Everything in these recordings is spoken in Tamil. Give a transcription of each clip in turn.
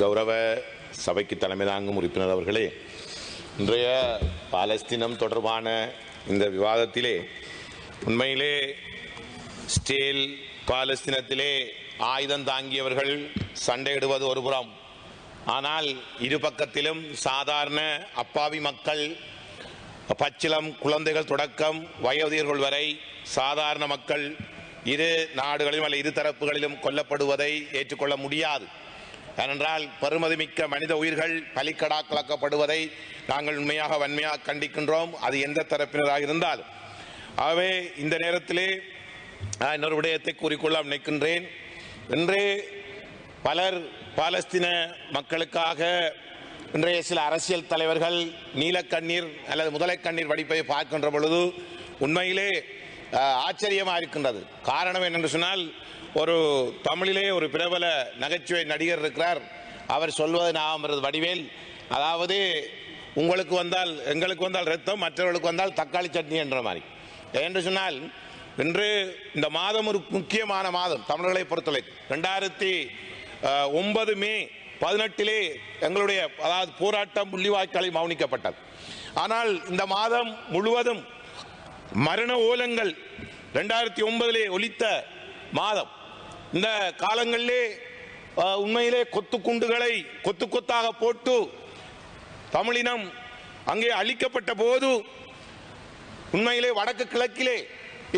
கௌரவ சபைக்கு தலைமை தாங்கும் உறுப்பினர் அவர்களே இன்றைய பாலஸ்தீனம் தொடர்பான இந்த விவாதத்திலே உண்மையிலே ஸ்டேல் பாலஸ்தீனத்திலே ஆயுதம் தாங்கியவர்கள் சண்டையிடுவது ஒருபுறம் ஆனால் இரு பக்கத்திலும் சாதாரண அப்பாவி மக்கள் பச்சிளம் குழந்தைகள் தொடக்கம் வயோதிகர்கள் வரை சாதாரண மக்கள் இரு நாடுகளிலும் அல்ல இரு தரப்புகளிலும் கொல்லப்படுவதை ஏற்றுக்கொள்ள முடியாது. ஏனென்றால் பெருமதிமிக்க மனித உயிர்கள் பலிக்கடாக்கலாக்கப்படுவதை நாங்கள் உண்மையாக வன்மையாக கண்டிக்கின்றோம். அது எந்த தரப்பினராக இருந்தால் ஆகவே இந்த நேரத்திலே நான் இன்னொரு விடயத்தை கூறிக்கொள்ள நினைக்கின்றேன் இன்றே பலர் பாலஸ்தீன மக்களுக்காக இன்றைய சில அரசியல் தலைவர்கள் நீலக்கண்ணீர் அல்லது முதலை கண்ணீர் வடிப்பை பார்க்கின்ற பொழுது உண்மையிலே ஆச்சரியமாக இருக்கின்றது. காரணம் என்னென்று சொன்னால் ஒரு தமிழிலே ஒரு பிரபல நகைச்சுவை நடிகர் இருக்கிறார். அவர் சொல்வது நான் வடிவேல். அதாவது உங்களுக்கு வந்தால் எங்களுக்கு வந்தால் ரத்தம் மற்றவர்களுக்கு வந்தால் தக்காளி சட்னி என்ற மாதிரி. என்று சொன்னால் இன்று இந்த மாதம் ஒரு முக்கியமான மாதம் தமிழர்களை பொறுத்தவரை. ரெண்டாயிரத்தி ஒன்பது மே பதினெட்டிலே எங்களுடைய அதாவது போராட்டம் முள்ளிவாய்க்காலை மௌனிக்கப்பட்டது. ஆனால் இந்த மாதம் முழுவதும் மரண ஓலங்கள் ரெண்டாயிரத்தி ஒன்பதிலே ஒலித்த மாதம். இந்த காலங்களிலே உண்மையிலே கொத்து குண்டுகளை கொத்து கொத்தாக போட்டு தமிழினம் அங்கே அழிக்கப்பட்ட போது உண்மையிலே வடக்கு கிழக்கிலே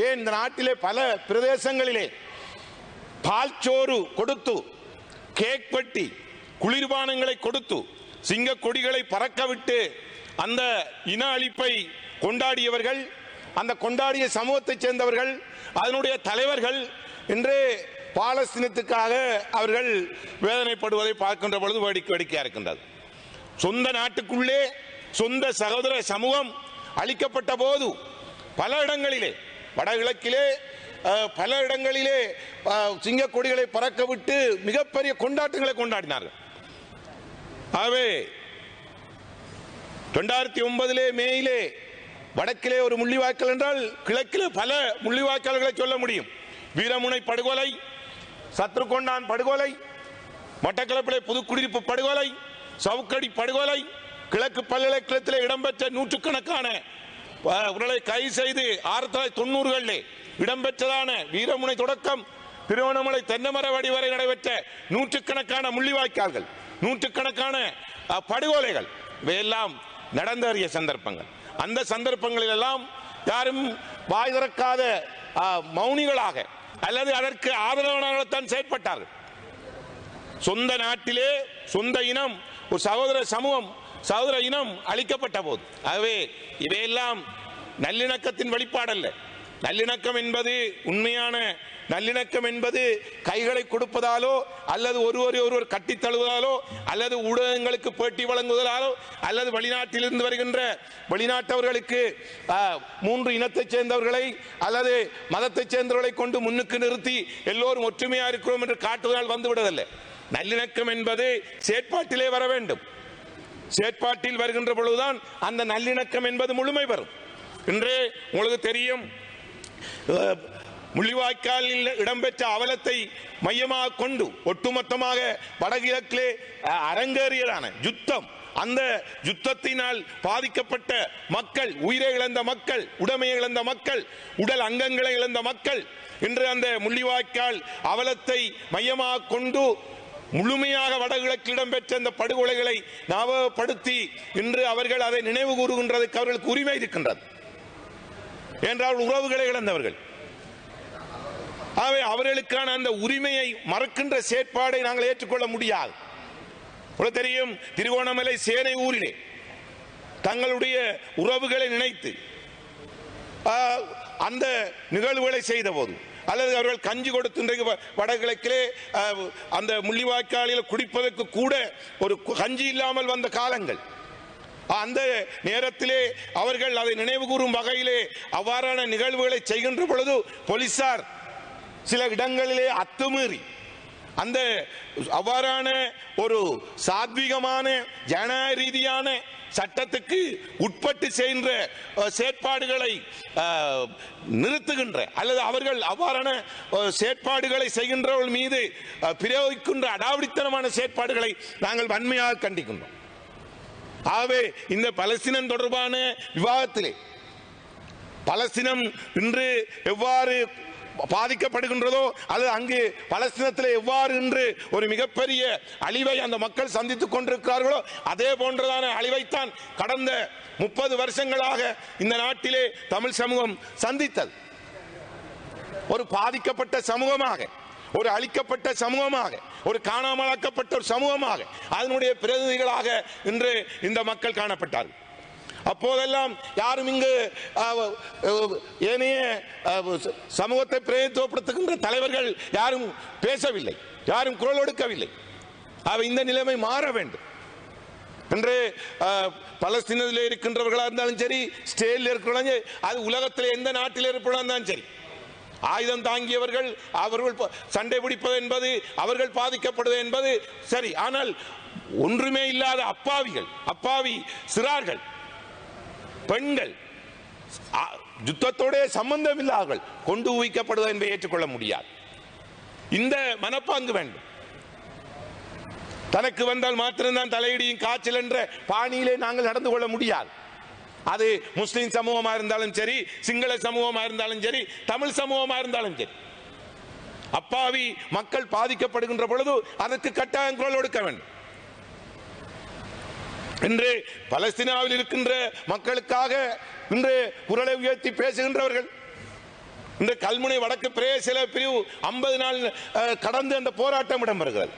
ஏன் இந்த நாட்டிலே பல பிரதேசங்களிலே பால்சோறு கொடுத்து கேக் பட்டி குளிர்பானங்களை கொடுத்து சிங்க கொடிகளை பறக்க விட்டு அந்த இன அழிப்பை கொண்டாடியவர்கள் அந்த கொண்டாடிய சமூகத்தைச் சேர்ந்தவர்கள் அதனுடைய தலைவர்கள் இன்று பாலஸ்தீனத்துக்காக அவர்கள் வேதனைப்படுவதை பார்க்கின்ற பொழுது வேடிக்கை வேடிக்கையாக இருக்கின்றது. சொந்த நாட்டுக்குள்ளே சொந்த சகோதர சமூகம் அளிக்கப்பட்ட போது பல இடங்களிலே வடகிழக்கிலே அஹ், பல இடங்களிலே சிங்கக்கொடிகளை கொடிகளை பறக்க விட்டு மிகப்பெரிய கொண்டாட்டங்களை கொண்டாடினார்கள். ஆகவே ரெண்டாயிரத்தி ஒன்பதிலே மேயிலே வடக்கிலே ஒரு முள்ளிவாய்க்கல் என்றால் கிழக்கிலே பல முள்ளிவாய்க்கல்களை சொல்ல முடியும். வீரமுனை படுகொலை சத்ருகொண்டான் படுகொலை மட்டக்களப்பிலே புதுக்குடியிருப்பு படுகொலை சவுக்கடி படுகொலை கிழக்கு பல்கலைக்கழகத்தில் இடம்பெற்ற நூற்றுக்கணக்கான உடலை கைது செய்து ஆயிரத்தி தொள்ளாயிரத்தி தொண்ணூறுகளில் இடம்பெற்றதான வீரமுனை தொடக்கம் திருவண்ணாமலை தென்னமரவடி வரை நடைபெற்ற நூற்றுக்கணக்கான முள்ளிவாய்க்கால்கள் நூற்றுக்கணக்கான படுகொலைகள் இவையெல்லாம் நடந்தறிய சந்தர்ப்பங்கள். அந்த சந்தர்ப்பங்களிலெல்லாம் யாரும் வாய் திறக்காத மௌனிகளாக அல்லது அதற்கு ஆதரவானவர்கள்தான் செயற்பட்டார்கள். சொந்த நாட்டிலே சொந்த இனம் ஒரு சகோதர சமூகம் சகோதர இனம் அளிக்கப்பட்ட போது. ஆகவே இவையெல்லாம் நல்லிணக்கத்தின் வெளிப்பாடல்ல நல்லிணக்கம் என்பது உண்மையான நல்லிணக்கம் என்பது கைகளை கொடுப்பதாலோ அல்லது ஒருவரை ஒருவர் கட்டித் தழுவதாலோ அல்லது ஊடகங்களுக்கு பேட்டி வழங்குவதாலோ அல்லது வெளிநாட்டிலிருந்து வருகின்ற வெளிநாட்டவர்களுக்கு மூன்று இனத்தைச் சேர்ந்தவர்களை அல்லது மதத்தைச் சேர்ந்தவர்களை கொண்டு முன்னுக்கு நிறுத்தி எல்லோரும் ஒற்றுமையாக இருக்கிறோம் என்று காட்டுவதால் வந்துவிடவில்லை நல்லிணக்கம் என்பது செயற்பாட்டிலே வர வேண்டும். செயற்பாட்டில் வருகின்ற பொழுதுதான் அந்த நல்லிணக்கம் என்பது முழுமை பெறும். இன்று உங்களுக்கு தெரியும் முள்ளிவாய்க்காலில் இடம்பெற்ற அவலத்தை மையமாக கொண்டு ஒட்டுமொத்தமாக வடகிழக்கிலே அரங்கேறியதான யுத்தம். அந்த யுத்தத்தினால் பாதிக்கப்பட்ட மக்கள் உயிரை இழந்த மக்கள் உடைமையை இழந்த மக்கள் உடல் அங்கங்களை இழந்த மக்கள் இன்று அந்த முள்ளிவாய்க்கால் அவலத்தை மையமாக கொண்டு முழுமையாக வடகிழக்கில் இடம்பெற்ற அந்த படுகொலைகளை ஞாபகப்படுத்தி இன்று அவர்கள் அதை நினைவு கூறுகின்றதுக்கு அவர்களுக்கு உரிமை இருக்கின்றது. என்றால் உறவுகளை இழந்தவர்கள். ஆகவே அவர்களுக்கான அந்த உரிமையை மறக்கின்ற செயற்பாடை நாங்கள் ஏற்றுக்கொள்ள முடியாது. உங்களுக்கு தெரியும் திருவோணமலை சேனை ஊரிலே தங்களுடைய உறவுகளை நினைத்து அந்த நிகழ்வுகளை செய்த போது அல்லது அவர்கள் கஞ்சி கொடுத்து இன்றைக்கு வ- வடகிழக்கிலே அந்த முள்ளிவாய்க்காலில் குடிப்பதற்கு கூட ஒரு கு- கஞ்சி இல்லாமல் வந்த காலங்கள். அந்த நேரத்திலே அவர்கள் அதை நினைவு கூறும் வகையிலே அவ்வாறான நிகழ்வுகளை செய்கின்ற பொழுது போலீசார் சில இடங்களிலே அத்துமீறி அந்த அவ்வாறான ஒரு சாத்வீகமான ஜனநாயக ரீதியான சட்டத்துக்கு உட்பட்டு செய்கின்ற செயற்பாடுகளை நிறுத்துகின்ற அல்லது அவர்கள் அவ்வாறான செயற்பாடுகளை செய்கின்றவர்கள் மீது பிரயோகிக்கின்ற அடாவடித்தனமான செயற்பாடுகளை நாங்கள் வன்மையாக கண்டிக்கின்றோம். ஆகவே இந்த பலஸ்தீனம் தொடர்பான விவாதத்திலே பலஸ்தீனம் இன்று எவ்வாறு பாதிக்கப்படுகின்றதோ அல்லது அங்கு பலஸ்தீனத்தில் எவ்வாறு இன்று ஒரு மிகப்பெரிய அழிவை அந்த மக்கள் சந்தித்துக் கொண்டிருக்கிறார்களோ அதே போன்றதான அழிவைத்தான் கடந்த முப்பது வருஷங்களாக இந்த நாட்டிலே தமிழ் சமூகம் சந்தித்தது. ஒரு பாதிக்கப்பட்ட சமூகமாக ஒரு அழிக்கப்பட்ட சமூகமாக ஒரு காணாமலாக்கப்பட்ட ஒரு சமூகமாக அதனுடைய பிரதிநிதிகளாக இன்று இந்த மக்கள் காணப்பட்டார்கள். அப்போதெல்லாம் யாரும் இங்கு ஏனைய சமூகத்தை பிரதித்துவப்படுத்துகின்ற தலைவர்கள் யாரும் பேசவில்லை யாரும் குரல் கொடுக்கவில்லை. அவை இந்த நிலைமை மாற வேண்டும். என்று பலஸ்தீனத்தில் இருக்கின்றவர்களாக இருந்தாலும் சரி ஸ்டேலில் இருக்கிறவங்க அது உலகத்தில் எந்த நாட்டில் இருப்பதாக இருந்தாலும் சரி ஆயுதம் தாங்கியவர்கள் அவர்கள் சண்டை பிடிப்பது என்பது அவர்கள் பாதிக்கப்படுவது என்பது சரி ஆனால் ஒன்றுமே இல்லாத அப்பாவிகள் அப்பாவி சிறார்கள் பெண்கள் ஆ- யுத்தத்தோட சம்பந்தம் இல்லாதவர்கள் கொண்டு ஊவிக்கப்படுவது என்பதை ஏற்றுக்கொள்ள முடியாது. இந்த மனப்பாங்கு வேண்டும். தனக்கு வந்தால் மாத்திரம்தான் தலையிடியும் காய்ச்சல் என்ற பாணியிலே நாங்கள் நடந்து கொள்ள முடியாது. அது முஸ்லீம் சமூகமா இருந்தாலும் சரி சிங்கள சமூகமா இருந்தாலும் சரி தமிழ் சமூகமா இருந்தாலும் சரி. அப்பாவி மக்கள் பாதிக்கப்படுகின்ற பொழுது அதற்கு கட்டாயம் குரல் கொடுக்க வேண்டும். இன்று பலஸ்தீனாவில் இருக்கின்ற மக்களுக்காக இன்று குரலை உயர்த்தி பேசுகின்றவர்கள் இந்த கல்முனை வடக்கு பிரேசில பிரிவு ஐம்பது நாள் கடந்து அந்த போராட்டம் இடம்பெறுகிறது.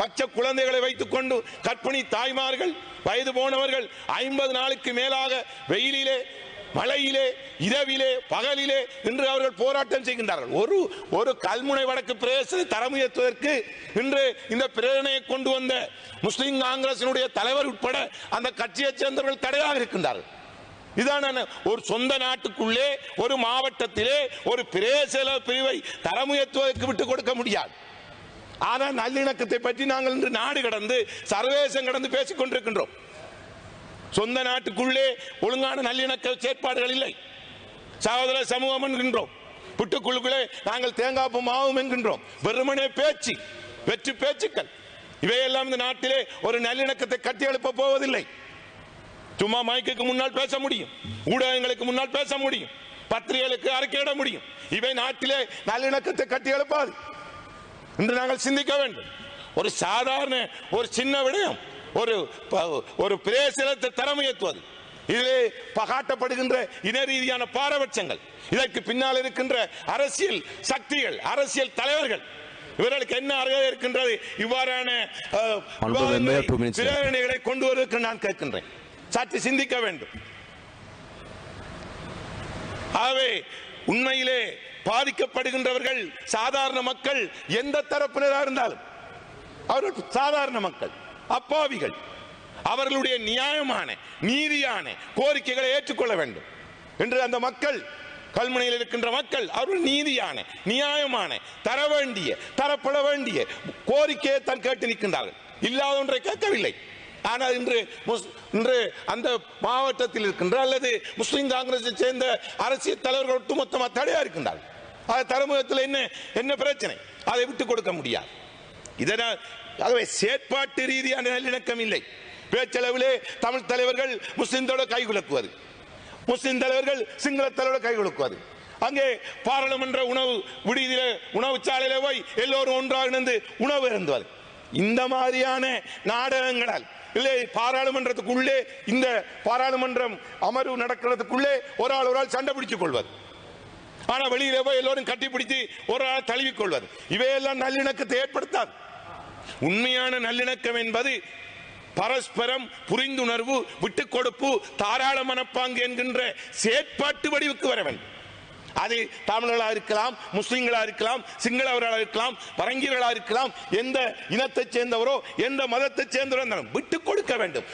பச்சை குழந்தைகளை வைத்துக் கொண்டு கற்பிணி தாய்மார்கள் வயது போனவர்கள் ஐம்பது நாளுக்கு மேலாக வெயிலிலே மழையிலே இரவிலே பகலிலே இன்று அவர்கள் போராட்டம் செய்கின்றார்கள். ஒரு ஒரு கல்முனை வடக்கு பிரதேச தரம் உயர்த்துவதற்கு இன்று இந்த பிரேரணையை கொண்டு வந்த முஸ்லிம் காங்கிரசினுடைய தலைவர் உட்பட அந்த கட்சியைச் சேர்ந்தவர்கள் தடையாக இருக்கின்றார்கள். இதான ஒரு சொந்த நாட்டுக்குள்ளே ஒரு மாவட்டத்திலே ஒரு பிரேசல பிரிவை தரமுயர்த்துவதற்கு விட்டுக் கொடுக்க முடியாது. ஆனால் நல்லிணக்கத்தை பற்றி நாங்கள் இன்று நாடு கடந்து சர்வேசம் கடந்து பேசிக் கொண்டிருக்கின்றோம். சொந்த நாட்டுக்குள்ளே ஒழுங்கான நல்லிணக்க செயற்பாடுகள் இல்லை. சகோதர சமூகம் என்கின்றோம். புட்டுக்குழுக்குள்ளே நாங்கள் தேங்காய் மாவும் என்கின்றோம். வெறுமனே பேச்சு வெற்றி பேச்சுக்கள். இவையெல்லாம் இந்த நாட்டிலே ஒரு நல்லிணக்கத்தை கட்டி எழுப்ப போவதில்லை. சும்மா மைக்குக்கு முன்னால் பேச முடியும். ஊடகங்களுக்கு முன்னால் பேச முடியும். பத்திரிகைகளுக்கு அறிக்கையிட முடியும். இவை நாட்டிலே நல்லிணக்கத்தை கட்டி எழுப்பாது என்று நாங்கள் சிந்திக்க வேண்டும். ஒரு சாதாரண ஒரு சின்ன விடயம் ஒரு ஒரு பிரேசிலத்தை தரம் உயர்த்துவது இதிலே பகாட்டப்படுகின்ற இன ரீதியான பாரபட்சங்கள் இதற்கு பின்னால் இருக்கின்ற அரசியல் சக்திகள் அரசியல் தலைவர்கள் இவர்களுக்கு என்ன அருகதை இருக்கின்றது? இவ்வாறான. பிரேரணைகளை கொண்டு வருவதற்கு நான் கேட்கின்றேன். சற்று சிந்திக்க வேண்டும். ஆகவே உண்மையிலே பாதிக்கப்படுகின்றவர்கள் சாதாரண மக்கள் எந்த தரப்பினராக இருந்தாலும் அவர்கள் சாதாரண மக்கள் அப்பாவிகள். அவர்களுடைய நியாயமான நீதியான கோரிக்கைகளை ஏற்றுக்கொள்ள வேண்டும். என்று அந்த மக்கள் கல்முனையில் இருக்கின்ற மக்கள் அவர்கள் நீதியான நியாயமான தர வேண்டிய தரப்பட வேண்டிய கோரிக்கையை தான் கேட்டு நிற்கின்றார்கள். இல்லாத ஒன்றை கேட்கவில்லை. ஆனால் இன்று முஸ்- இன்று அந்த மாவட்டத்தில் இருக்கின்ற அல்லது முஸ்லிம் காங்கிரஸை சேர்ந்த அரசியல் தலைவர்கள் ஒட்டுமொத்தமாக தடையா இருக்கின்றார்கள். அது தலைமுகத்தில் என்ன என்ன பிரச்சனை? அதை விட்டு கொடுக்க முடியாது. இதனால் ஆகவே செயற்பாட்டு ரீதியான நல்லிணக்கம் இல்லை. பேச்சளவிலே தமிழ் தலைவர்கள் முஸ்லிம்களோட கை குலுக்குவது. முஸ்லிம் தலைவர்கள் சிங்கள தலைவரோட கை குலுக்குவது. அங்கே பாராளுமன்ற உணவு விடுதியில உணவு சாலையில போய் எல்லோரும் ஒன்றாக இணைந்து உணவு இருந்தவர் இந்த மாதிரியான நாடகங்களால் இல்லை பாராளுமன்றத்துக்குள்ளே இந்த பாராளுமன்றம் அமர்வு நடக்கிறதுக்குள்ளே ஒரு ஆள் ஒரு ஆள் சண்டை பிடிச்சுக் கொள்வது. ஆனா வெளியில போய் எல்லோரும் கட்டிப்பிடித்து ஒரு ஆள் தழுவிக் கொள்வது இவையெல்லாம் நல்லிணக்கத்தை ஏற்படுத்தாது. உண்மையான நல்லிணக்கம் என்பது பரஸ்பரம் புரிந்துணர்வு விட்டுக் கொடுப்பு தாராள மனப்பாங்கு என்கின்ற செயற்பாட்டு வடிவுக்கு வர வேண்டும். அது தமிழர்களா இருக்கலாம் முஸ்லிம்களா இருக்கலாம் சிங்களவர்களா இருக்கலாம் பரங்கியர்களா இருக்கலாம் எந்த இனத்தைச் சேர்ந்தவரோ எந்த மதத்தைச் சேர்ந்தவரோ விட்டுக் கொடுக்க வேண்டும்.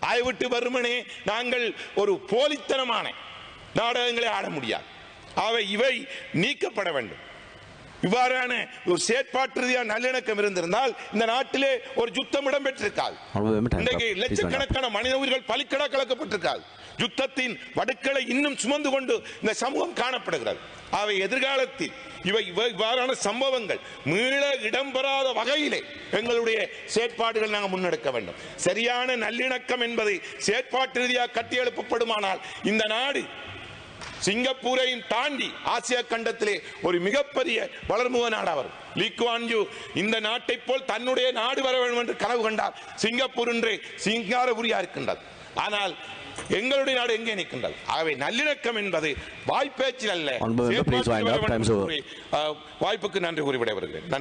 அதை விட்டு வருமனே நாங்கள் ஒரு போலித்தனமான நாடகங்களை ஆட முடியாது. அவை இவை நீக்கப்பட வேண்டும். இவ்வாறான ஒரு செயற்பாட்டு ரீதியான நல்லிணக்கம் இருந்திருந்தால் இந்த நாட்டிலே ஒரு யுத்தம் இடம்பெற்றிருக்காது. இன்றைக்கு. லட்சக்கணக்கான மனித உயிர்கள் பலிக்கடா கலக்கப்பட்டிருக்காது. யுத்தத்தின் வடுக்களை இன்னும் சுமந்து கொண்டு இந்த சமூகம் காணப்படுகிறது. அவை எதிர்காலத்தில் இவை இவை- இவ்வாறான சம்பவங்கள் மீள இடம்பெறாத வகையிலே எங்களுடைய செயற்பாடுகள் நாங்கள் முன்னெடுக்க வேண்டும். சரியான நல்லிணக்கம் என்பது செயற்பாட்டு ரீதியாக கட்டியெழுப்பப்படுமானால் இந்த நாடு சிங்கப்பூரையும் தாண்டி ஆசியா கண்டத்திலே ஒரு மிகப்பெரிய வளர்முக நாடவர் லீக்குவான்யூ இந்த நாட்டை போல் தன்னுடைய நாடு வர வேண்டும் என்று கனவு கண்டார். சிங்கப்பூர் இன்றே சிங்காரபுரியா இருக்கின்றது. ஆனால் எங்களுடைய நாடு எங்கே நிற்கின்றது? ஆகவே நல்லிணக்கம் என்பது வாய்ப்பேச்சில் அல்ல. வாய்ப்புக்கு நன்றி கூறி விடைபெறுகிறேன்.